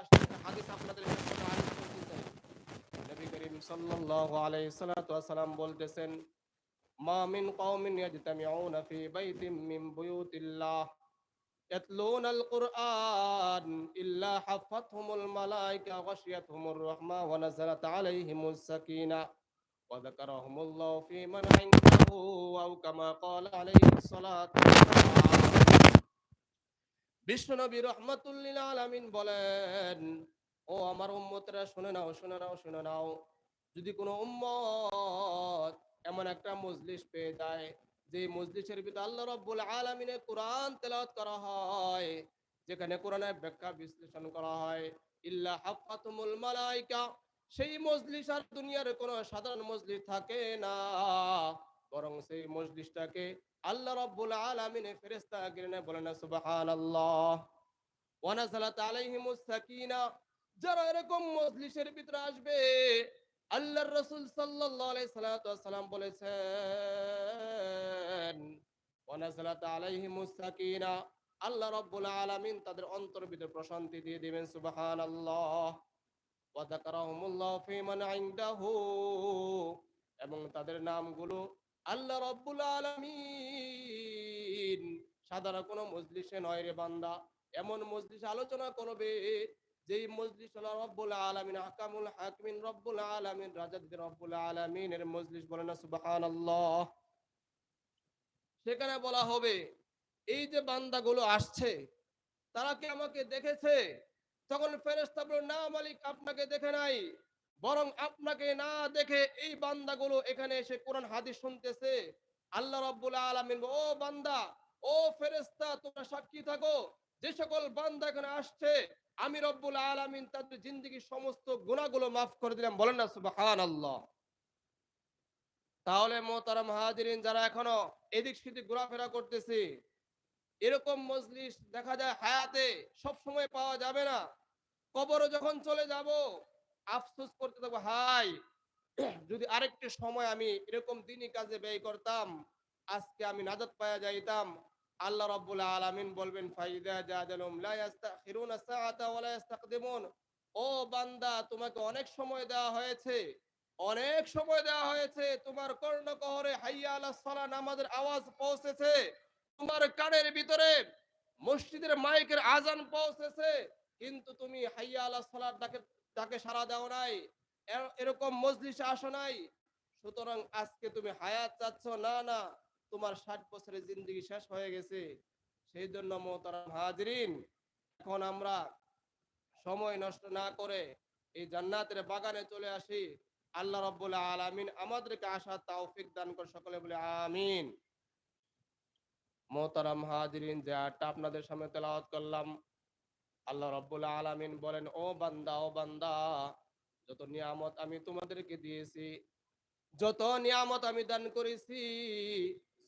আসছে একটা হাদিস আপনাদের সামনে আলোচনা করতে চাই। নবী করিম সাল্লাল্লাহু আলাইহি সাল্লাতু ওয়াসালাম বলতেছেন মা মিন কওমিন ইয়াজতামিউনা ফি বাইতিন মিন বুয়ুতিল্লাহ يتلون القرآن إلا حفتهم الملائكة غشيتهم الرحمة ونزلت عليهم السكينة وذكرهم الله في من عنده أو كما قال عليه الصلاة والسلام বিশ্বনবী রহমাতুল্লিল আলামিন বলেন, ও আমার উম্মতরা, শুনে নাও শুনে নাও শুনে নাও। যদি কোনো উম্মত এমন একটা মজলিস পেয়ে যায়, যে মজলিসের ভিতরে আল্লাহ রব্বুল আলামিনের কোরআন তেলাওয়াত করা হয়, যেখানে কোরআনের ব্যাখ্যা বিশ্লেষণ করা হয়, ইল্লা হাফাতুমুল মালাইকা, সেই মজলিস আর দুনিয়ার কোনো সাধারণ মজলিস থাকে না। বরং সেই মজলিসটাকে আল্লাহ রাব্বুল ফেরেশতা গিরনে বলেন সুবহানাল্লাহ। ওয়া নাযালাত আলাইহিমুস সাকিনা। যারা এরকম মজলিসের ভিতরে আসবে, আল্লাহর রাসূল সাল্লাল্লাহু আলাইহি সাল্লাতু ওয়াসাল্লাম বলেছেন, ওয়া নাযালাত আলাইহিমুস সাকিনা। আল্লাহ রাব্বুল আলামিন তাদের অন্তর ভিতরে প্রশান্তি দিয়ে দিবেন, সুবহানাল্লাহ। ওয়া যাকারাহুমুল্লাহ ফি মান ইনদাহু। এবং তাদের নামগুলো আল্লাহ রব্বুল আলামিন। সাধারণ কোনো মজলিসে নয় রে বান্দা। এমন মজলিস আলোচনা করবে যেই মজলিস হলো রব্বুল আলামিন আকামুল হাকিমিন, রব্বুল আলামিন, রাজাদের রব্বুল আলামিনের মজলিস বলে না, সুবহানাল্লাহ। সেখানে বলা হবে, এই যে বান্দাগুলো আসছে, তারা কি আমাকে দেখেছে? তখন ফেরেশতা বলে না মালিক, আপনাকে দেখে নাই। বরং আপনাকে না দেখে এই বান্দাগুলো এখানে এসে কোরআন, হাদিস শুনতেছে। আল্লাহ রাব্বুল আলামিন ও বান্দা, ও ফেরেশতা, তোমরা সাক্ষী থাকো। যে সকল বান্দা এখানে আসছে, আমি রব্বুল আলামিন তাদের জিন্দগির সমস্ত গুনাহগুলো মাফ করে দিলাম। বলেন না, সুবহানাল্লাহ। তাহলে মোহতারাম হাজিরিন, যারা এখনও এদিক সেদিক ঘোরাফেরা করতেছে, এরকম মজলিস দেখা যায় হায়াতে সব সময় পাওয়া যাবে না। কবরে যখন চলে যাব আফসোস করতে থাকব, হাই, যদি আরেকটু সময় আমি এরকম দিনই কাজে ব্যয় করতাম, আজকে আমি নাজাত পাওয়া যাইতাম, আল্লাহ রাব্বুল আলামিন বলবেন, ফাইদা জাদালুম লা ইস্তাখিরুনা সাআতা ওয়া লা ইস্তাকদিমুন ও বান্দা, তোমাকে অনেক সময় দেওয়া হয়েছে, অনেক সময় দেওয়া হয়েছে, তোমার কর্ণকহরে হাইয়া আলাস সালাহ নামাজের আওয়াজ পৌঁছেছে, তোমার কানের ভিতরে মসজিদের মাইকের আজান পৌঁছেছে, কিন্তু তুমি হাইয়া আলাস সালার ডাকে তাকে সারা দাও নাই। এরকম মজলিসে আসো নাই। সুতরাং আজকে তুমি হায়াত চাচ্ছ। না না, তোমার ষাট বছরের জিন্দগি শেষ হয়ে গেছে। সেই জন্য মোহতারাম হাজরিন, এখন আমরা সময় নষ্ট না করে এই জান্নাতের বাগানে চলে আসি। আল্লাহ রব্বুল আলামিন আমাদেরকে আশা, তৌফিক দান করে সকলে বলে আমিন। মোহতারাম হাজরিন, যে আয়াতটা আপনাদের সামনে তেলাওয়াত করলাম আল্লাহ রব্বুল আলামিন বলেন ও বান্দা ও বান্দা যত নিয়ামত আমি তোমাদেরকে দিয়েছি যত নিয়ামত আমি দান করেছি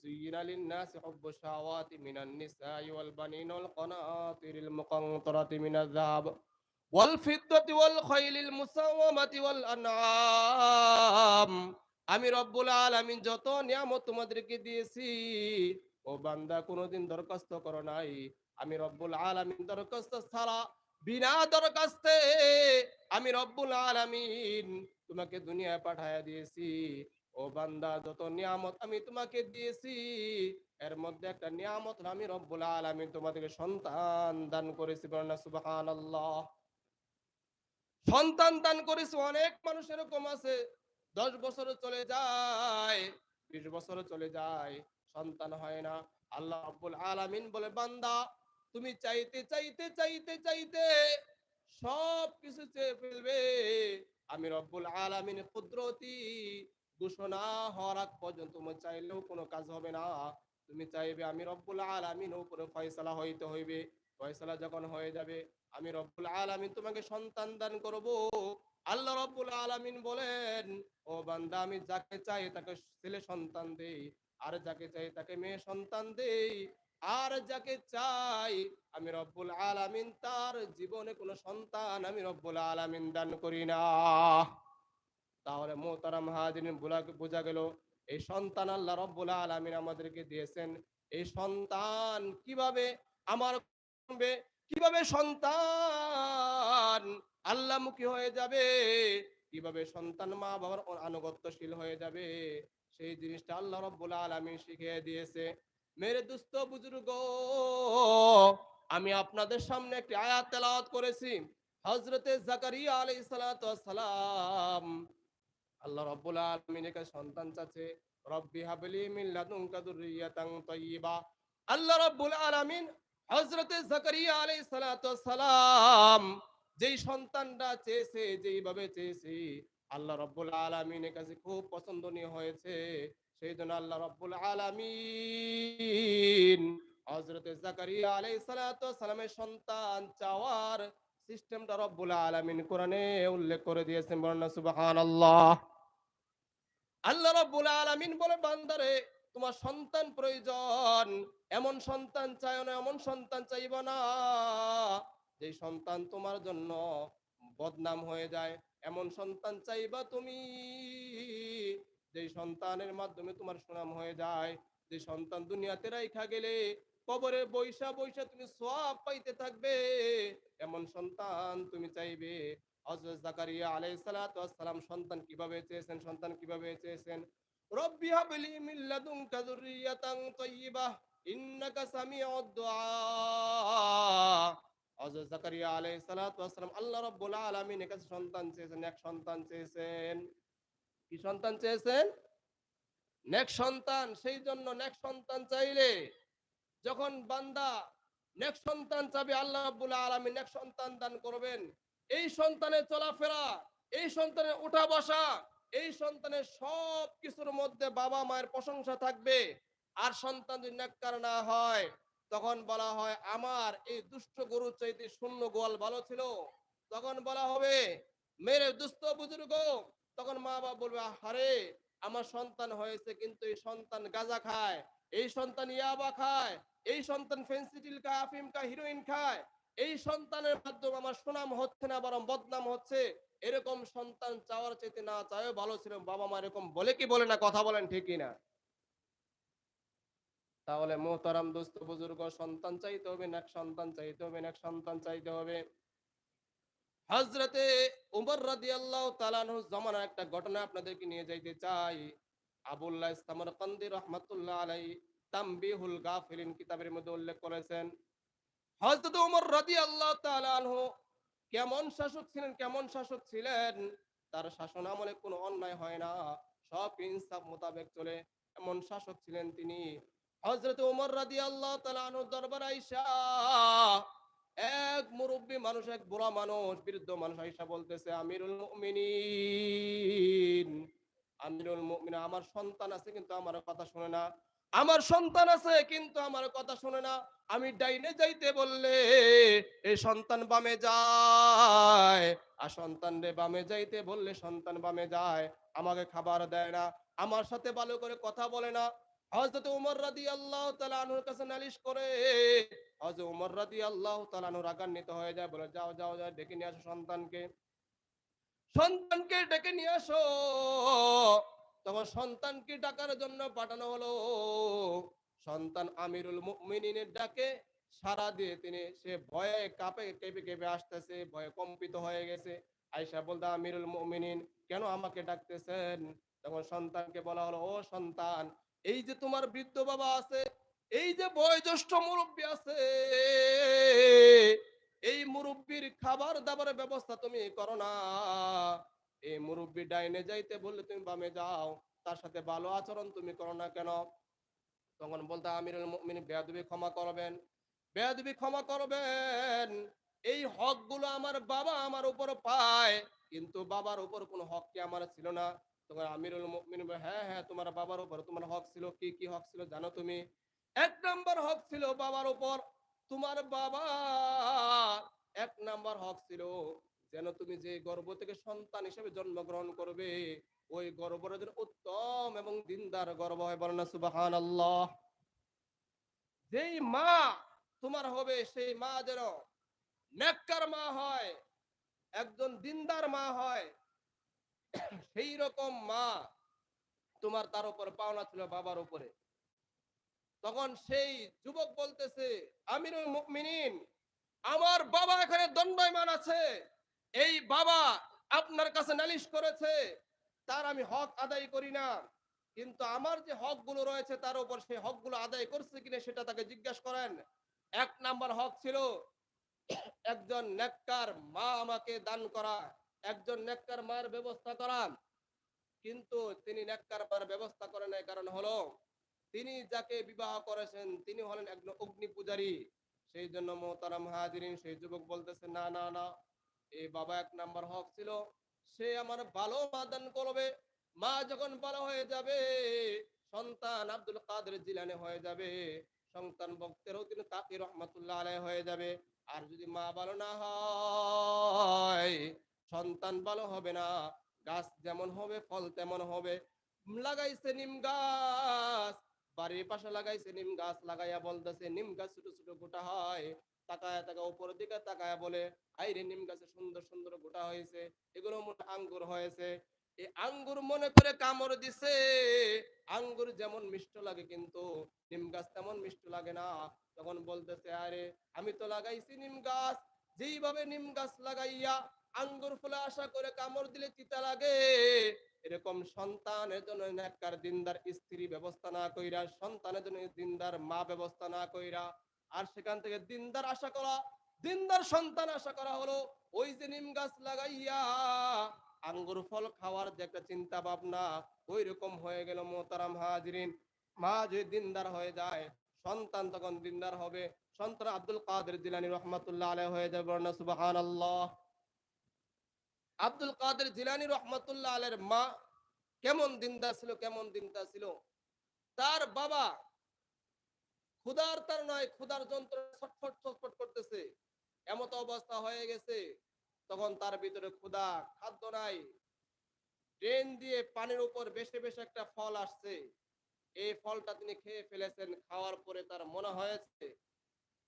زين للناس حب الشهوات من النساء والبنين والقناطر المقنطرة من الذهب والفضة والخيل المسومة والأنعام আমি রব্বুল আলামিন যত নিয়ামত তোমাদেরকে দিয়েছি ও বান্দা কোনোদিন দরখাস্ত করো নাই আমি রব্বুল আলামিন দরখাস্ত ছাড়া বিনা দরখাস্তে আমি রব্বুল আলামিন তোমাকে দুনিয়ায় পাঠায়া দিয়েছি। ও বান্দা, যত নিয়ামত আমি তোমাকে দিয়েছি, এর মধ্যে একটা নিয়ামত আমি রব্বুল আলামিন তোমাদেরকে সন্তান দান করেছি বলেন সুবহানাল্লাহ। সন্তান দান করেছি, অনেক মানুষ এরকম আছে। দশ বছরে চলে যায়, বিশ বছরে চলে যায়, সন্তান হয় না। আল্লাহ রব্বুল আলামিন বলে, বান্দা তুমি চাইতে চাইতে চাইতে চাইতে সব কিছু চেয়ে ফেলবে। আমি রব্বুল আলামিন কুদরতি ঘোষণা হওয়ার আগ পর্যন্ত তুমি চাইলেও কোনো কাজ হবে না। তুমি চাইবে আমি রব্বুল আলামিন উপরে ফয়সালা হইতে হইবে। ফয়সালা যখন হয়ে যাবে, আমি রব্বুল আলামিন তোমাকে সন্তান দান করব। আল্লাহ রব্বুল আলামিন বলেন, ও বান্দা, আমি যাকে চাই তাকে ছেলে সন্তান দেই আর যাকে চাই তাকে মেয়ে সন্তান দেই, আর যাকে চাই আমি রব্বুল আলামিন, তার জীবনে কোনো সন্তান আমি রব্বুল আলামিন দান করি না। তাহলে মোহতারাম হাজিরিন বোঝা গেল, এই সন্তান আল্লাহ রব্বুল আলামিন আমাদেরকে দিয়েছেন। এই সন্তান কীভাবে আমার কীভাবে সন্তান আল্লাহমুখী হয়ে যাবে? কীভাবে সন্তান মা বাবার আনুগত্যশীল হয়ে যাবে? সেই জিনিসটা আল্লাহ রব্বুল আলামিন শিখিয়ে দিয়েছে। মেরে দুস্থ বুজুর্গ, আমি আপনাদের সামনে একটি আয়াত তেলাওয়াত করেছি। হযরতে জাকারিয়া সালাতু সালাম, আল্লাহ রব্বুল আলামিনের কাছে সন্তান চাচ্ছে। রব্বি হাবলি মিন লাদুনকা যুররিয়াতান তাইয়্যিবা আল্লাহ রব্বুল আলামিন হযরতে জাকারিয়া আলাইহিস সালাম যেই সন্তানটা চেয়েছে, যেইভাবে চেয়েছে, আল্লাহ রব্বুল আলামিনের কাছে খুব পছন্দনীয় হয়েছে। সেই জন্য আল্লাহ রব্বুল আলামিন জাকারিয়া সালাতু সালামের সন্তান চাওয়ার সিস্টেমটা রব্বুল আলামিন কোরআনে উল্লেখ করে দিয়েছেন বর্ণনা সুবহানাল্লাহ। আল্লাহ রব্বুল আলামিন বলে, বান্দারে, তোমার সন্তান প্রয়োজন, এমন সন্তান চাইও না, এমন সন্তান চাইব না। যে সন্তান তোমার জন্য বদনাম হয়ে যায়, এমন সন্তান চাইবা তুমি। যে সন্তানের মাধ্যমে তোমার সুনাম হয়ে যায়, যে সন্তান দুনিয়াতে রাইখা গেলে কবরে বৈশা বৈশা তুমি সব পাইতে থাকবে, এমন সন্তান তুমি চাইবে। হযরত জাকারিয়া আলাইহিস সালাম সন্তান কীভাবে চেয়েছেন, সন্তান কীভাবে চেয়েছেন? রব্বি হাবলি মিন লাদুনকা যুররিয়াতান ইন্নাকা সামিউদ দুআ হযরত জাকারিয়া আলাইহিস সালাতু ওয়াস সালাম, আল্লাহ রাব্বুল আলামিনের কাছে সন্তান চেয়েছেন, এক সন্তান চেয়েছেন। কি সন্তান চেয়েছেন? নেক সন্তান, সেই জন্য নেক সন্তান চাইলে যখন বান্দা নেক সন্তান চাবে, আল্লাহ রাব্বুল আলামিন নেক সন্তান দান করবেন। এই সন্তানের চলাফেরা, এই সন্তানের উঠা বসা, এই সন্তানের সব কিছুর মধ্যে বাবা মায়ের প্রশংসা থাকবে। আর সন্তান যদি নেককার না হয় তখন বলা হয়, আমার এই দুষ্ট গরুর চাইতে শূন্য গোয়াল ভালো ছিল। তখন বলা হবে, মেরে দুস্থ বুজুর্গ। তখন মা বাবা বলবে আরে আমার সন্তান হয়েছে কিন্তু এই সন্তান গাঁজা খায়, এই সন্তান ইয়াবা খায়, এই সন্তান ফেন্সিডিল খায় আফিম খায় হিরোইন খায়, এই সন্তানের মাধ্যমে আমার সুনাম হচ্ছে না, বরং বদনাম হচ্ছে। এরকম সন্তান চাওয়ার চাইতে না চাও ভালো ছিল। বাবা মা এরকম বলে কি বলে না, কথা বলেন ঠিকই না তাহলে মোহতারাম দোস্ত বুজুর্গ, সন্তান চাইতে হবে না সন্তান চাইতে হবে না সন্তান চাইতে হবে? হজরতে উমর রাদিয়াল্লাহু আল্লাহ আনহু জমানার একটা ঘটনা আপনাদেরকে নিয়ে যাইতে চাই। আবুল্লাহ সামরকান্দি রহমাতুল্লাহ আলাইহি তামবিহুল গাফিলিন কিতাবের মধ্যে উল্লেখ করেছেন, হযরত ওমর রাদিয়াল্লাহু তাআলা আনহু কেমন শাসক ছিলেন, কেমন শাসক ছিলেন? তার শাসন আমলে কোনো অন্যায় হয় না, সব ইনসাফ মোতাবেক চলে। এমন শাসক ছিলেন তিনি। হযরত ওমর রাদিয়াল্লাহু তাআলা আনহু দরবার আইসা এক মুরব্বী মানুষ, এক বুড়া মানুষ, বৃদ্ধ মানুষ আইসা বলতেছে, আমিরুল মুমিনিন, আমিরুল মুমিন, আমার সন্তান আছে কিন্তু আমার কথা শুনে না, আমার সন্তান আছে কিন্তু আমার কথা শুনে না, আমি ডাইনে যাইতে বললে এই সন্তান বামে যায়, আর সন্তান রে বামে যাইতে বললে সন্তান বামে যায়, আমাকে খাবার দেয় না, আমার সাথে ভালো করে কথা বলে না হযরত উমর রাদিয়াল্লাহু তাআলা আনহুর কাছে নালিশ করে, হযরত উমর রাদিয়াল্লাহু তাআলা আনহু রাগান্বিত হয়ে যায়, বলে, যাও যাও যাও, ডেকে নিয়ে আসো সন্তানকে। সন্তানকে ডেকে নিয়ে আসো। তখন সন্তানকে ডাকার জন্য পাঠানো হলো। সন্তান আমিরুল মুমিনিনের ডাকে সারা দিয়ে তিনি, সে ভয়ে কাঁপে, কেঁপে কেঁপে আসতেছে, ভয়ে কম্পিত হয়ে গেছে। আয়সা বলতে আমিরুল মুমিনিন, কেন আমাকে ডাকতেছেন? তখন সন্তানকে বলা হলো, ও সন্তান এই যে তোমার বৃদ্ধ বাবা আছে, এই যে বয়োজ্যেষ্ঠ মুরব্বী আছে, এই মুরব্বীর খাবার দাবারের ব্যবস্থা তুমি করো না। এই মুরব্বী ডাইনে যাইতে বললে তুমি বামে যাও, তার সাথে ভালো আচরণ তুমি করো না কেন? তখন বলতে আমিরুল মুমিন বেয়াদবি ক্ষমা করবেন, বেয়াদবি ক্ষমা করবেন। এই হকগুলো আমার বাবা আমার উপর পায়, কিন্তু বাবার উপর কোনো হক কি আমার ছিল না? তখন আমিরুল মুমিন হ্যাঁ হ্যাঁ তোমার বাবার উপর, তোমার হক ছিল, কি কি হক ছিল জানো তুমি? এক নাম্বার হক ছিল বাবার উপর, তোমার বাবা এক নাম্বার হক ছিল যেন তুমি যে গর্ভ থেকে সন্তান হিসেবে জন্মগ্রহণ করবে, ওই গর্ভটা যেন উত্তম এবং দিনদার গর্ভ হয়। বলেন সুবাহান আল্লাহ যেই মা তোমার হবে, সেই মা যেন নেককার মা হয়, একজন দিনদার মা হয় সেই রকম মা তোমার তার উপর পাওনা ছিল বাবার উপরে। তখন সেই যুবক বলতেছে, আমিরুল আমার বাবা এখানে দণ্ডায়মান আছে। এই বাবা আপনার কাছে নালিশ করেছে, তার আমি হক আদায় করি না। কিন্তু আমার যে হকগুলো রয়েছে, তার উপর সেই হকগুলো আদায় করছে কিনা সেটা তাকে জিজ্ঞাসা করেন। এক নাম্বার হক ছিল, একজন নেককার মা আমাকে দান করা। একজন নেককার মার ব্যবস্থা করা কিন্তু তিনি নেককার মার ব্যবস্থা করেন নাই, কারণ হলো তিনি যাকে বিবাহ করেছেন, তিনি হলেন একজন অগ্নি পূজারী। সেই জন্য মোহতারাম হাজিরিন, সেই যুবক বলতেছে, না না না এই বাবা এক নাম্বার হক ছিল। সে আমার ভালো মা দান করবে। মা যখন ভালো হয়ে যাবে, সন্তান আব্দুল কাদের জিলানে হয়ে যাবে। সন্তান বক্তেরও তিনি তাকি রহমাতুল্লাহ আলাই হয়ে যাবে। আর যদি মা ভালো না হয় সন্তান ভালো হবে না, গাছ যেমন হবে, ফল তেমন হবে। লাগাইছে নিম গাছ, বাড়ির পাশে লাগাইছে নিম গাছ, লাগাইয়া বলতেছে, নিম গাছ ছোট ছোট গোটা হয়। তাকায় তাকা উপরের দিকে তাকায় বলে আইরে নিম গাছে সুন্দর সুন্দর গোটা হয়েছে, এগুলো মনে আঙ্গুর হয়েছে। এই আঙ্গুর মনে করে কামড় দিছে, আঙ্গুর যেমন মিষ্ট লাগে কিন্তু নিম গাছ তেমন মিষ্ট লাগে না। তখন বলতেছে, আরে, আমি তো লাগাইছি নিম গাছ, যেইভাবে নিম গাছ লাগাইয়া আঙ্গুর ফুলে আশা করে কামড় দিলে তিতা লাগে। এরকম সন্তানের জন্য নেককার দিনদার স্ত্রী ব্যবস্থা না কইরা, সন্তানের জন্য দিনদার মা ব্যবস্থা না কইরা, আর সেখান থেকে দিনদার আশা করা, দিনদার সন্তান আশা করা হলো, ওই যে নিম গাছ লাগাইয়া আঙ্গুর ফল খাওয়ার যে একটা চিন্তা ভাবনা ওই রকম হয়ে গেল মোতারাম হাজরিন। মা যদি দিনদার হয়ে যায়, সন্তান তখন দিনদার হবে। সন্তান আব্দুল কাদের জিলানি রহমাতুল্লাহ আলাইহি হয়ে যাবে বর্ণনা, সুবহানাল্লাহ। আব্দুল কাদের জিলানি রহমাতুল্লাহ আলের মা কেমন দিনদার ছিল, কেমন দিনদার ছিল? তার বাবা ক্ষুধার তার নয় ক্ষুধার যন্ত্র ছটফট ছটফট করতেছে। এমত অবস্থা হয়ে গেছে, তখন তার ভিতরে ক্ষুধা, খাদ্য নাই। ট্রেন দিয়ে পানির উপর বেশি বেশি একটা ফল আসছে। এই ফলটা তিনি খেয়ে ফেলেছেন, খাওয়ার পরে তার মনে হয়েছে,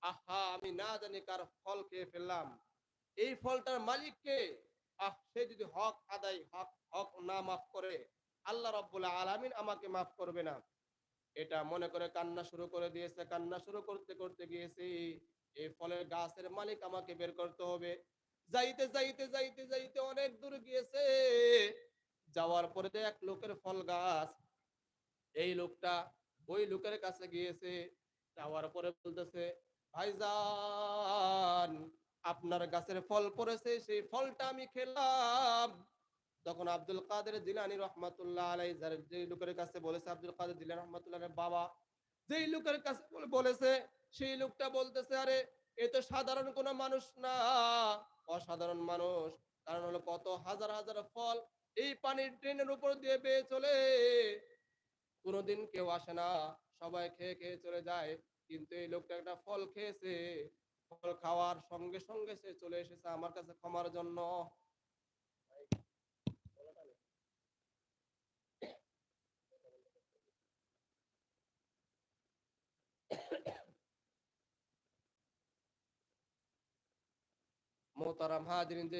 আহা, আমি না জানি কার ফল খেয়ে ফেললাম। এই ফলটার মালিককে সে যদি হক আদায়, হক হক না মাফ করে, আল্লাহ রব্বুল আলামিন আমাকে মাফ করবে না। এটা মনে করে কান্না শুরু করে দিয়েছে, কান্না শুরু করতে করতে গিয়েছে। এই ফলের গাছের মালিক আমাকে বের করতে হবে। যাইতে যাইতে যাইতে যাইতে অনেক দূর গিয়েছে। যাওয়ার পরে এক লোকের ফল গাছ, এই লোকটা ওই লোকের কাছে গিয়েছে। যাওয়ার পরে বলতেছে, ভাইজান আপনার গাছের ফল পড়েছে, সেই ফলটা আমি খেলাম। তখন আব্দুল কাদের জিলানি রহমাতুল্লাহ আলাই যে লোকের কাছে বলেছে, আব্দুল কাদের জিলানি রহমাতুল্লাহ বাবা, যেই লোকের কাছে বলেছে, সেই লোকটা বলতেছে, আরে, এ তো সাধারণ কোনো মানুষ না, অসাধারণ মানুষ। কারণ হলো কত হাজার হাজার ফল এই পানির ট্রেনের উপর দিয়ে বেয়ে চলে। কোনোদিন কেউ আসে না, সবাই খেয়ে খেয়ে চলে যায়, কিন্তু এই লোকটা একটা ফল খেয়েছে। ফল খাওয়ার সঙ্গে সঙ্গে সে চলে এসেছে আমার কাছে ক্ষমার জন্য। মোতারাম হাজরিন যে